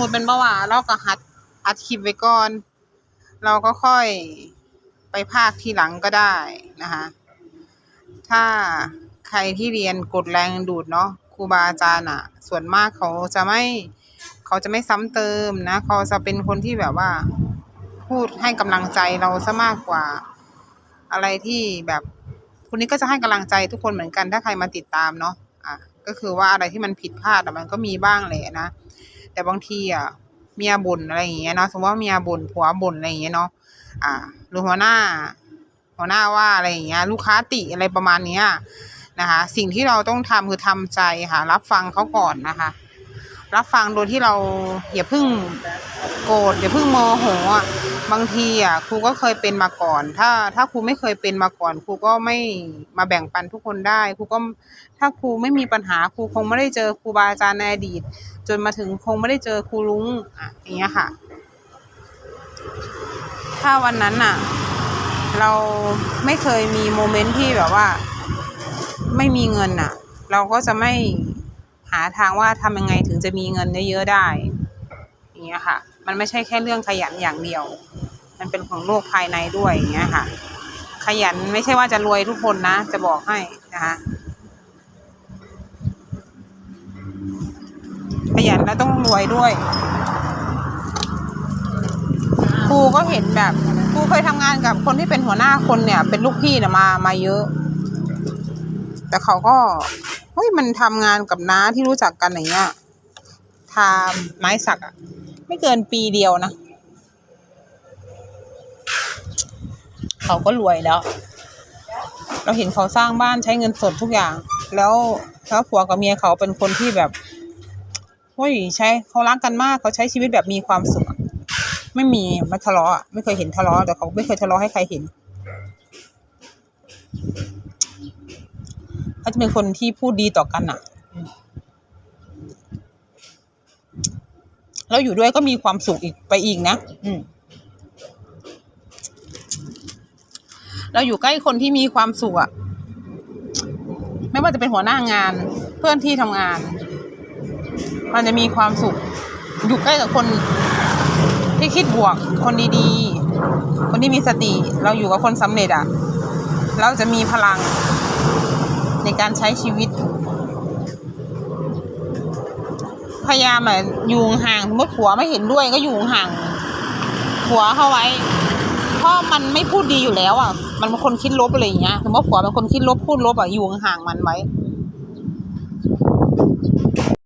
มุติเป็นเบาหวานเราก็หัดอัดคลิปไว้ก่อน เราก็ค่อยไปภาคทีหลังก็ได้นะคะ ถ้าใครที่เรียนกฎแรงดูดเนาะครูบาอาจารย์อะส่วนมากเขาจะไม่เขาจะไม่ซ้ำเติมนะ เขาจะเป็นคนที่แบบว่า พูดให้กำลังใจเราซะมากกว่า อะไรที่แบบคุณนี้ก็จะให้กำลังใจทุกคนเหมือนกันถ้าใครมาติดตามเนาะอะก็คือว่าอะไรที่มันผิดพลาดมันก็มีบ้างแหละนะ แต่บางทีอะเมียบ่นอะไรอย่างเงี้ยเนาะสมมติว่าเมียบ่นผัวบ่นอะไรอย่างเงี้ยเนาะอ่าหรือหัวหน้า หัวหน้าว่าอะไรอย่างเงี้ย ลูกค้าติอะไรประมาณเนี้ยนะคะ สิ่งที่เราต้องทำคือทำใจค่ะ รับฟังเขาก่อนนะคะ รับฟังโดยที่เราอย่าเพิ่งโกรธอย่าเพิ่งโมโหอะบางทีอะครูก็เคยเป็นมาก่อน ถ้าถ้าครูไม่เคยเป็นมาก่อน ครูก็ไม่มาแบ่งปันทุกคนได้ครูก็ถ้าครูไม่มีปัญหาครูคงไม่ได้เจอครูบาอาจารย์ในอดีต จนมาถึงคงไม่ได้เจอครูลุงอะอย่างเงี้ยค่ะ ถ้าวันนั้นน่ะ เราไม่เคยมีโมเมนต์ที่แบบว่า ไม่มีเงินน่ะ เราก็จะไม่ หาทางว่าทำยังไงถึงจะมีเงินเยอะๆได้อย่างเงี้ยค่ะ มันไม่ใช่แค่เรื่องขยันอย่างเดียว มันเป็นของโลกภายในด้วยอย่างเงี้ยค่ะ ขยันไม่ใช่ว่าจะรวยทุกคนนะ จะบอกให้นะคะขยันแล้วต้องรวยด้วยครูก็เห็นแบบครูเคยทำงานกับคนที่เป็นหัวหน้าคนเนี่ย เป็นลูกพี่เนี่ยมามาเยอะ แต่เขาก็เฮ้ยมันทำงานกับน้าที่รู้จักกันอย่างเงี้ยทาไม้สักอะไม่เกินปีเดียวนะ เขาก็รวยแล้ว เราเห็นเขาสร้างบ้านใช้เงินสดทุกอย่าง แล้วแล้วผัวกับเมียเขาเป็นคนที่แบบเฮ้ยใช้เขารักกันมากเขาใช้ชีวิตแบบมีความสุขไม่มีไม่ทะเลาะไม่เคยเห็นทะเลาะแต่เขาไม่เคยทะเลาะให้ใครเห็น เขาจะเป็นคนที่พูดดีต่อกันอะแล้วอยู่ด้วยก็มีความสุขอีกไปอีกนะ อืมเราอยู่ใกล้คนที่มีความสุขอะไม่ว่าจะเป็นหัวหน้างาน เพื่อนที่ทำงาน มันจะมีความสุข อยู่ใกล้กับคนที่คิดบวก คนดีๆ คนที่มีสติ เราอยู่กับคนสำเร็จอะเราจะมีพลัง ในการใช้ชีวิต พยายามอะอยู่ห่างเมื่อผัวไม่เห็นด้วยก็อยู่ห่างผัวเข้าไว้ เพราะมันไม่พูดดีอยู่แล้วอะ มันเป็นคนคิดลบอะไรอย่างเงี้ยสมมติผัวเป็นคนคิดลบพูดลบอะอยู่ห่างมันไว้